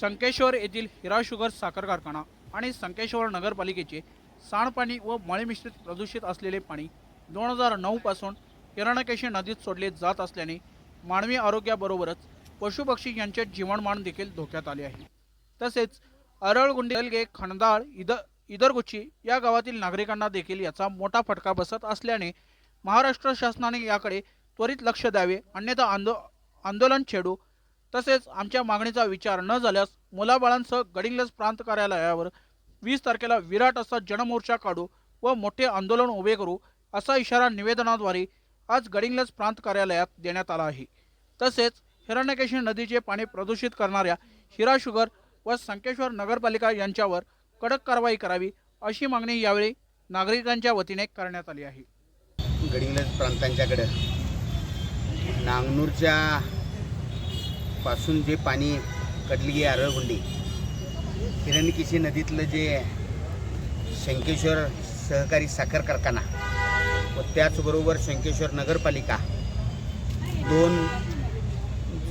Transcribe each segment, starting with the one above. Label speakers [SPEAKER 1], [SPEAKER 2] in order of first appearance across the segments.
[SPEAKER 1] संकेश्वर येथील हिरा शुगर साखर कारखाना आणि संकेश्वर नगरपालिकेचे सांडपाणी व मळीमिश्रित प्रदूषित असलेले पाणी दोन हजार नऊपासून हिरणकेशी नदीत सोडले जात असल्याने मानवी आरोग्याबरोबरच पशुपक्षी यांचे जीवनमान देखील धोक्यात आले आहे. तसेच अरळगुंडी अलगे खणदाळ इद इदरगुच्ची या गावातील नागरिकांना देखील याचा मोठा फटका बसत असल्याने महाराष्ट्र शासनाने याकडे त्वरित लक्ष द्यावे अन्यथा आंदो आंदोलन छेडू तसेच आमच्या मागणीचा विचार न झाल्यास मुलाबाळांसह गडिंग्लज प्रांत कार्यालयावर वीस तारखेला विराट असा जनमोर्चा काढू व मोठे आंदोलन उभे करू असा इशारा निवेदनाद्वारे आज गडिंग्लज प्रांत कार्यालयात देण्यात आला आहे. तसेच हिरण्यकेशी नदीचे पाणी प्रदूषित करणाऱ्या हिरा शुगर व संकेश्वर नगरपालिका यांच्यावर कडक कारवाई करावी अशी मागणी यावेळी नागरिकांच्या वतीने करण्यात आली आहे.
[SPEAKER 2] गडिंग्लज प्रांतांच्याकडे नांगनूरच्या पासून जे पाणी कडली आरळगुंडी हिरणकिशी नदीतलं जे शंकेश्वर सहकारी साखर कारखाना व त्याचबरोबर शंकेश्वर नगरपालिका दोन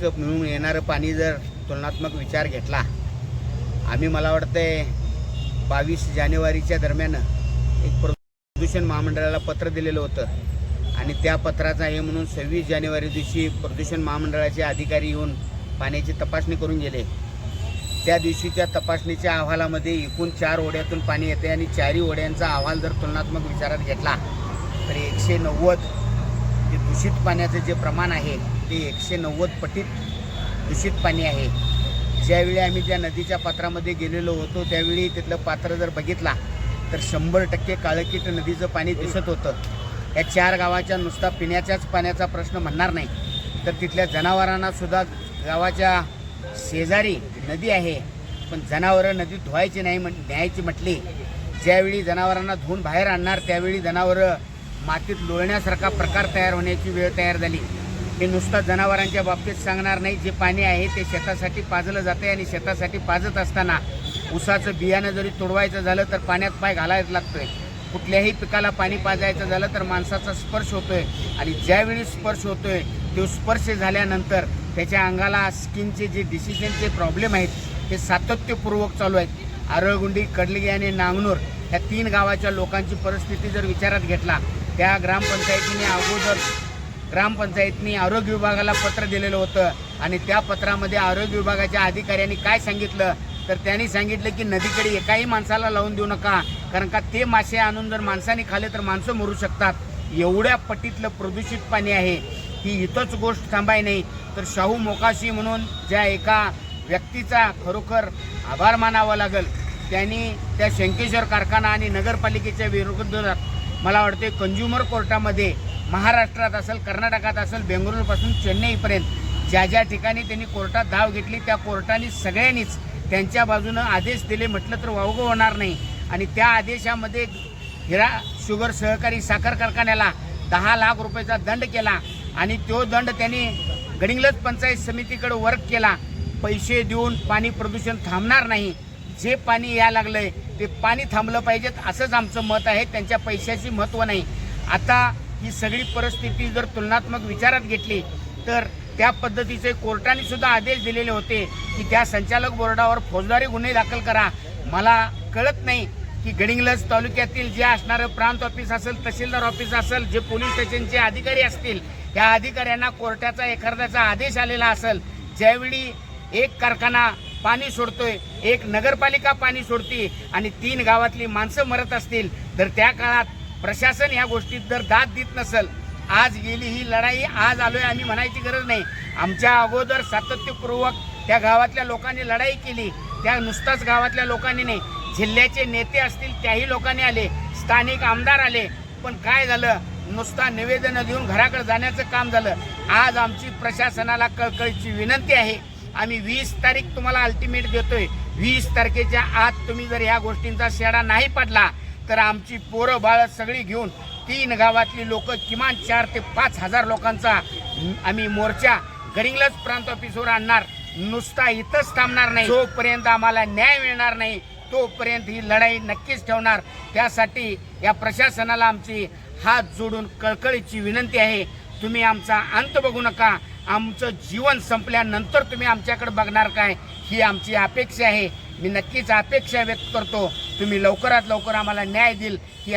[SPEAKER 2] मिळून येणारं पाणी जर तुलनात्मक विचार घेतला आम्ही मला वाटतंय बावीस जानेवारीच्या दरम्यान एक प्रदूषण महामंडळाला पत्र दिलेलं होतं आणि त्या पत्राचा हे म्हणून सव्वीस जानेवारी दिवशी प्रदूषण महामंडळाचे अधिकारी येऊन पाण्याची तपासणी करून गेले. त्या दिवशीच्या तपासणीच्या अहवालामध्ये एकूण चार ओढ्यातून पाणी येते आणि चारही ओढ्यांचा अहवाल जर तुलनात्मक विचारात घेतला तर एकशे नव्वद जे दूषित पाण्याचं जे प्रमाण आहे ते एकशे नव्वद पटीत दूषित पाणी आहे. ज्यावेळी आम्ही त्या नदीच्या पात्रामध्ये गेलेलो होतो त्यावेळी तिथलं पात्र जर बघितला तर शंभर टक्के काळकीट नदीचं पाणी दिसत होतं. या चार गावाच्या नुसता पिण्याच्याच पाण्याचा प्रश्न म्हणणार नाही. तर तिथल्या जनावरांनासुद्धा गावाच्या शेजारी नदी आहे पण जनावरं नदीत धुवायची नाही म्हण न्यायची म्हटली. ज्यावेळी जनावरांना धुवून बाहेर आणणार त्यावेळी जनावरं मातीत लोळण्यासारखा प्रकार तयार होण्याची वेळ तयार झाली. हे नुसतं जनावरांच्या बाबतीत सांगणार नाही. जे पाणी आहे ते शेतासाठी पाजलं जाते आणि शेतासाठी पाजत असताना ऊसाचं बियाणं जरी तोडवायचं झालं तर पाण्यात पाय घालायला लागतोय. कुठल्याही पिकाला पाणी पाजायचं झालं तर माणसाचा स्पर्श होतोय. आणि ज्यावेळी स्पर्श होतोय तो स्पर्श झाल्यानंतर त्याच्या अंगाला स्किनचे जे डिसिजनचे प्रॉब्लेम आहेत ते सातत्यपूर्वक चालू आहेत. आरळगुंडी कडलगी आणि नांगनूर ह्या तीन गावाच्या लोकांची परिस्थिती जर विचारात घेतला त्या ग्रामपंचायतीने अगोदर ग्रामपंचायतनी आरोग्य विभागाला पत्र दिलेलं होतं आणि त्या पत्रामध्ये आरोग्य विभागाच्या अधिकाऱ्यांनी काय सांगितलं तर त्यांनी सांगितलं की नदीकडे एकाही माणसाला लावून देऊ नका कारण का ते मासे आणून जर माणसाने खाले तर माणसं मरू शकतात. एवढ्या पट्टीतलं प्रदूषित पाणी आहे. ही इथंच गोष्ट थांबाय नाही. तर शाहू मोकाशी म्हणून ज्या एका व्यक्तीचा खरोखर आभार मानावा लागेल त्यांनी त्या शंकेश्वर कारखाना आणि नगरपालिकेच्या विरोधात मला वाटते कंझ्युमर कोर्टामध्ये महाराष्ट्रात असेल कर्नाटकात असेल बेंगळुरूपासून चेन्नईपर्यंत ज्या ज्या ठिकाणी त्यांनी कोर्टात धाव घेतली त्या कोर्टाने सगळ्यांनीच त्यांच्या बाजूनं आदेश दिले म्हटलं तर वावगं होणार नाही. आणि त्या आदेशामध्ये हिरा शुगर सहकारी साखर कारखान्याला दहा लाख रुपयाचा दंड केला. आणि तो दंड त्यांनी गडिंगलज पंचायत समितीकडे वर्क केला. पैसे देऊन पाणी प्रदूषण थांबणार नाही. जे पाणी यायला लागलंय ते पाणी थांबलं पाहिजेत असंच आमचं मत आहे. त्यांच्या पैशाची महत्त्व नाही. आता ही सगळी परिस्थिती जर तुलनात्मक विचारात घेतली तर त्या पद्धतीचे कोर्टाने सुद्धा आदेश दिलेले होते की त्या संचालक बोर्डावर फौजदारी गुन्हे दाखल करा. मला कळत नाही की गडिंगलज तालुक्यातील जे असणारं प्रांत ऑफिस असेल तहसीलदार ऑफिस असेल जे पोलीस स्टेशनचे अधिकारी असतील त्या अधिकाऱ्यांना कोर्टाचा एखाद्याचा आदेश आलेला असेल ज्यावेळी एक कारखाना पाणी सोडतोय एक नगरपालिका पाणी सोडते आणि तीन गावातली माणसं मरत असतील तर त्या काळात प्रशासन ह्या गोष्टीत जर दाद देत नसेल आज गेली ही लढाई आज आलोय आम्ही म्हणायची गरज नाही. आमच्या अगोदर सातत्यपूर्वक त्या गावातल्या लोकांनी लढाई केली त्या नुसताच गावातल्या लोकांनी नाही जिल्ह्याचे नेते असतील त्याही लोकांनी आले स्थानिक आमदार आले. पण काय झालं? नुसता निवेदन देऊन घराकडे जाण्याचं काम झालं. आज आमची प्रशासनाला कळकळीची विनंती आहे. आम्ही वीस तारीख तुम्हाला अल्टिमेट देतोय. वीस तारखेच्या आत तुम्ही जर ह्या गोष्टींचा शेडा नाही पडला तर आमची पोरं बाळ सगळी घेऊन तीन गावातली लोक किमान चार ते पाच हजार लोकांचा आम्ही मोर्चा गडिंग्लज प्रांत ऑफिसवर आणणार. नुसता इथंच थांबणार नाही. जोपर्यंत आम्हाला न्याय मिळणार नाही तोपर्यंत ही लढाई नक्कीच ठेवणार. त्यासाठी या प्रशासनाला आमची हात जोडून कळकळीची विनंती आहे. तुम्ही आमचा अंत बघू नका. आमचं जीवन संपल्यानंतर तुम्ही आमच्याकडे बघणार काय? ही आमची अपेक्षा आहे. मी नक्कीच अपेक्षा व्यक्त करतो. तुम्ही लवकरात लवकर आम्हाला न्याय देईल. ही